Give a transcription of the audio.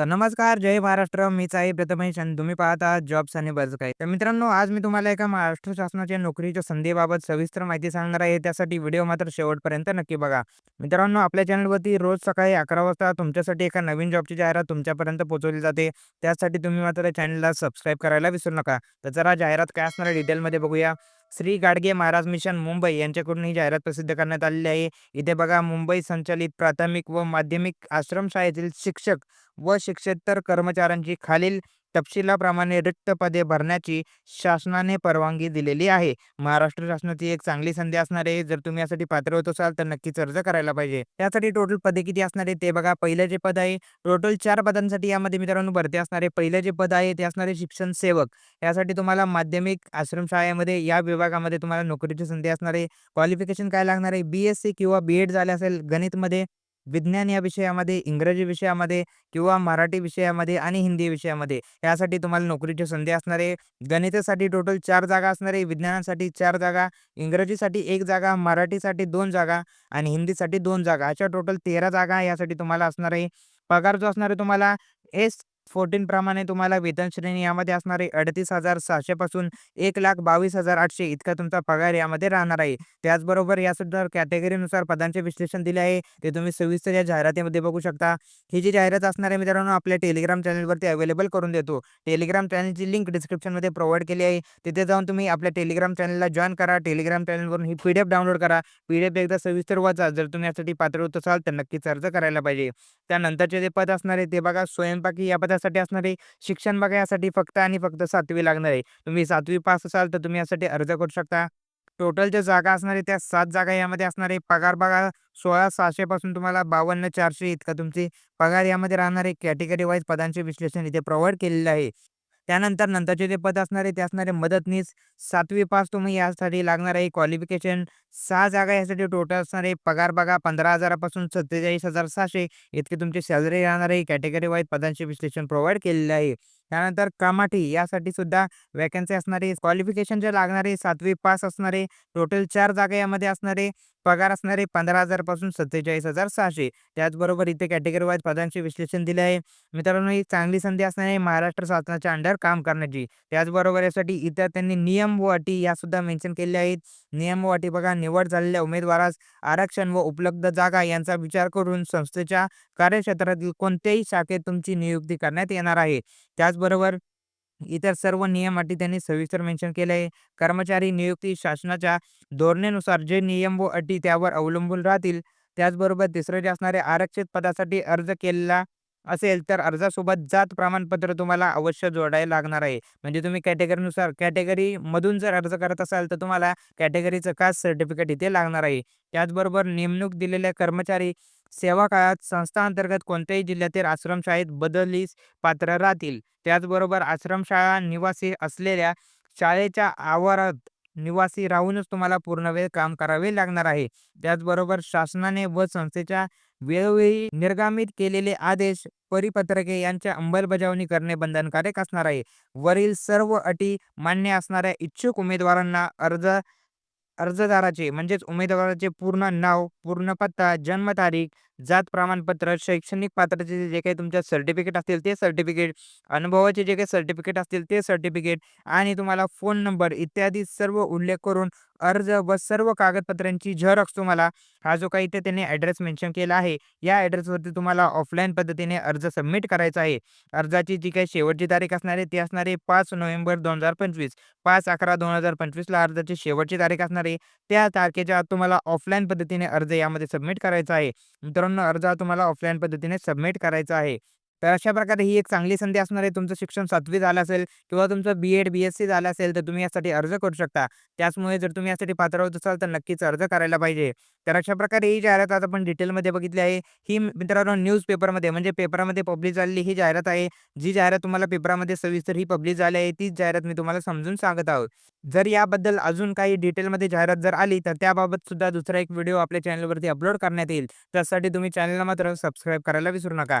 तर नमस्कार, जय महाराष्ट्र. मीच आहे प्रथमेश आणि तुम्ही पाहत जॉब्स आणि बर्ज काही. तर मित्रांनो, आज मी तुम्हाला एका महाराष्ट्र शासनाच्या नोकरीच्या संधीबाबत सविस्तर माहिती सांगणार आहे. त्यासाठी व्हिडिओ मात्र शेवटपर्यंत नक्की बघा. मित्रांनो, आपल्या चॅनलवरती रोज सकाळी 11 वाजता तुमच्यासाठी एका नवीन जॉबची जाहिरात तुमच्यापर्यंत पोहोचवली जाते. त्यासाठी तुम्ही मात्र चॅनलला सबस्क्राईब करायला विसरू नका. तर जरा जाहिरात काय असणार डिटेलमध्ये बघूया. श्री गाडगे महाराज मिशन मुंबई यांच्याकडून ही जाहिरात प्रसिद्ध करण्यात आलेली आहे. इथे बघा मुंबई संचालित प्राथमिक व माध्यमिक आश्रमशाळेतील शिक्षक व शिक्षेतर कर्मचाऱ्यांची खालील तपशिलाप्रमाणे रिक्त पदे भरण्याची शासनाने परवानगी दिलेली आहे. महाराष्ट्र शासनाची एक चांगली संधी असणार आहे. जर तुम्ही यासाठी पात्र होत असाल तर नक्कीच अर्ज करायला पाहिजे. त्यासाठी टोटल पदे किती असणार आहे ते बघा. पहिलं जे पद आहे टोटल चार पदांसाठी यामध्ये मित्रांनो भरती असणार आहे. पहिलं जे पद आहे ते असणारे शिक्षण सेवक. यासाठी तुम्हाला माध्यमिक आश्रमशाळेमध्ये या विभागामध्ये तुम्हाला नोकरीची संधी असणार आहे. क्वालिफिकेशन काय लागणार आहे? बी-एससी किंवा बी-एड झाले असेल गणितमध्ये, विज्ञान या विषयामध्ये, इंग्रजी विषयामध्ये किंवा मराठी विषयामध्ये आणि हिंदी विषयामध्ये. यासाठी तुम्हाला नोकरीची संधी असणार आहे. गणितासाठी टोटल चार जागा असणार आहे. विज्ञानासाठी चार जागा, इंग्रजीसाठी एक जागा, मराठीसाठी दोन जागा आणि हिंदीसाठी दोन जागा. अशा टोटल 13 जागा यासाठी तुम्हाला असणार आहे. पगार जो असणार आहे तुम्हाला एस फोर्टीन प्रमाणे तुम्हाला वेतन श्रेणी यामध्ये असणार आहे 38,700 पासून 1,22,800 इतका तुमचा पगार यामध्ये राहणार आहे. त्याचबरोबर यासुद्धा कॅटेगरीनुसार पदांचे विश्लेषण दिले आहे. ते तुम्ही सविस्तर या जाहिरातीमध्ये बघू शकता. ही जी जाहिरात असणार आहे मित्रांनो आपल्या टेलिग्राम चॅनलवरती अवेलेबल करून देतो. टेलिग्राम चॅनलची लिंक डिस्क्रिप्शनमध्ये प्रोव्हाइड केली आहे. तिथे जाऊन तुम्ही आपल्या टेलिग्राम चॅनलला जॉईन करा. टेलिग्राम चॅनलवरून ही पी-डी-एफ डाउनलोड करा. पी-डी-एफ एकदा सविस्तर वाचा. जर तुम्ही यासाठी पात्र होत असाल तर नक्कीच अर्ज करायला पाहिजे. त्यानंतरचे जे पद असणार आहे ते बघा स्वयंपाकी या यासाठी असणार आहे. शिक्षण बघा यासाठी फक्त आणि फक्त सातवी लागणार आहे. तुम्ही सातवी पास असाल तर तुम्ही यासाठी अर्ज करू शकता. टोटल ज्या जागा असणार आहे त्या सात जागा यामध्ये असणार आहे. पगार बघा 16,600 पासून तुम्हाला 52,400 इतका तुमची पगार यामध्ये राहणार आहे. कॅटेगरी वाईज पदांचे विश्लेषण इथे प्रोव्हाइड केलेलं आहे. त्यानंतर नंतरचे जे पद असणार आहे ते असणारे मदतनीस. सातवी पास तुम्ही यासाठी लागणार आहे. क्वालिफिकेशन सहा जागा यासाठी टोटल असणार आहे. पगार बघा पंधरा हजारापासून सत्तेचाळीस हजार सहाशे इतकी तुमची सॅलरी राहणार आहे. कॅटेगरी वाईज पदांचे विश्लेषण प्रोव्हाइड केलेलं आहे. त्यानंतर कमाठी यासाठी सुद्धा वॅकन्सी असणारे क्वालिफिकेशन जे लागणारे सातवी पास असणारे टोटल चार जागा यामध्ये असणारे पगार पगार असणार आहे 15,000 पासून 47,600 त्याचबरोबर इथे कॅटेगरी वाईज पदांचे विश्लेषण दिले आहे. मित्रांनो ही चांगली संधी असणार आहे महाराष्ट्र शासनाच्या अंडर काम करण्याची. त्याचबरोबर यासाठी इतर त्यांनी नियम व अटी यासुद्धा मेन्शन केल्या आहेत. नियम व अटी बघा निवड झालेल्या उमेदवारास आरक्षण व उपलब्ध जागा यांचा विचार करून संस्थेच्या कार्यक्षेत्रातील कोणत्याही शाखेत तुमची नियुक्ती करण्यात येणार आहे. त्याच त्याचबरोबर इतर सर्व नियम अटी त्यांनी सविस्तर मेन्शन केले आहे. कर्मचारी नियुक्ती शासनाच्या धोरणेनुसार जे नियम व अटी त्यावर अवलंबून राहतील. त्याचबरोबर तिसरे जे असणारे आरक्षित पदासाठी अर्ज केलेला असेल तर अर्जासोबत जात प्रमाणपत्र तुम्हाला अवश्य जोडायला लागणार आहे. म्हणजे तुम्ही कॅटेगरीनुसार कॅटेगरीमधून जर अर्ज करत असाल तर तुम्हाला कॅटेगरीचं कास्ट सर्टिफिकेट इथे लागणार आहे. त्याचबरोबर नेमणूक दिलेल्या कर्मचारी सेवा काळात संस्थांतर्गत कोणत्याही जिल्ह्यातील आश्रमशाळेत बदलीस पात्र राहतील. त्याचबरोबर आश्रमशाळा निवासी असलेल्या शाळेच्या आवारात निवासी राहूनच तुम्हाला पूर्ण वेळ काम करावे लागणार आहे. त्याचबरोबर शासनाने व संस्थेच्या वेळोवेळी निर्गमित केलेले आदेश, परिपत्रके यांच्या अंमलबजावणी करणे बंधनकारक असणार आहे. वरील सर्व अटी मान्य असणाऱ्या इच्छुक उमेदवारांना अर्ज अर्जदाराचे म्हणजेच उमेदवाराचे पूर्ण नाव, पूर्ण पत्ता, जन्मतारीख, जात प्रमाणपत्र, शैक्षणिक पात्रतेचे जे काही तुमच्या सर्टिफिकेट असतील ते सर्टिफिकेट, अनुभवाचे जे काही सर्टिफिकेट असतील ते सर्टिफिकेट आणि तुम्हाला फोन नंबर इत्यादी सर्व उल्लेख करून अर्ज व सर्व कागदपत्रांची झेरॉक्स तुम्हाला हा जो काही इथे त्यांनी ॲड्रेस मेन्शन केला आहे. या ॲड्रेसवरती तुम्हाला ऑफलाईन पद्धतीने अर्ज सबमिट करायचा आहे. अर्जाची जी काही शेवटची तारीख असणार आहे ती असणार आहे पाच नोव्हेंबर 2025. 5/11/2025 ला अर्जाची शेवटची तारीख असणार आहे. त्या तारखेच्या आत तुम्हाला ऑफलाईन पद्धतीने अर्ज यामध्ये सबमिट करायचा आहे. मित्रांनो अर्ज हा तुम्हाला ऑफलाईन पद्धतीने सबमिट करायचा आहे. तर अशा प्रकारे ही एक चांगली संधी असणार आहे. तुमचं शिक्षण सातवी झालं असेल किंवा तुमचं बी-एड, बी-एससी झालं असेल तर तुम्ही यासाठी अर्ज करू शकता. त्याचमुळे जर तुम्ही यासाठी पात्र होत असाल तर नक्कीच अर्ज करायला पाहिजे. तर अशा प्रकारे ही जाहिरात आज आपण डिटेलमध्ये बघितली आहे. ही मित्रांनो न्यूजपेपरमध्ये म्हणजे पेपरामध्ये पब्लिश झालेली ही जाहिरात आहे. जी जाहिरात तुम्हाला पेपरामध्ये सविस्तर ही पब्लिश झाली आहे तीच जाहिरात मी तुम्हाला समजून सांगत आहोत. जर याबद्दल अजून काही डिटेलमध्ये जाहिरात जर आली तर त्याबाबत सुद्धा दुसरा एक व्हिडिओ आपल्या चॅनलवरती अपलोड करण्यात येईल. त्यासाठी तुम्ही चॅनलला मात्र सबस्क्राईब करायला विसरू नका.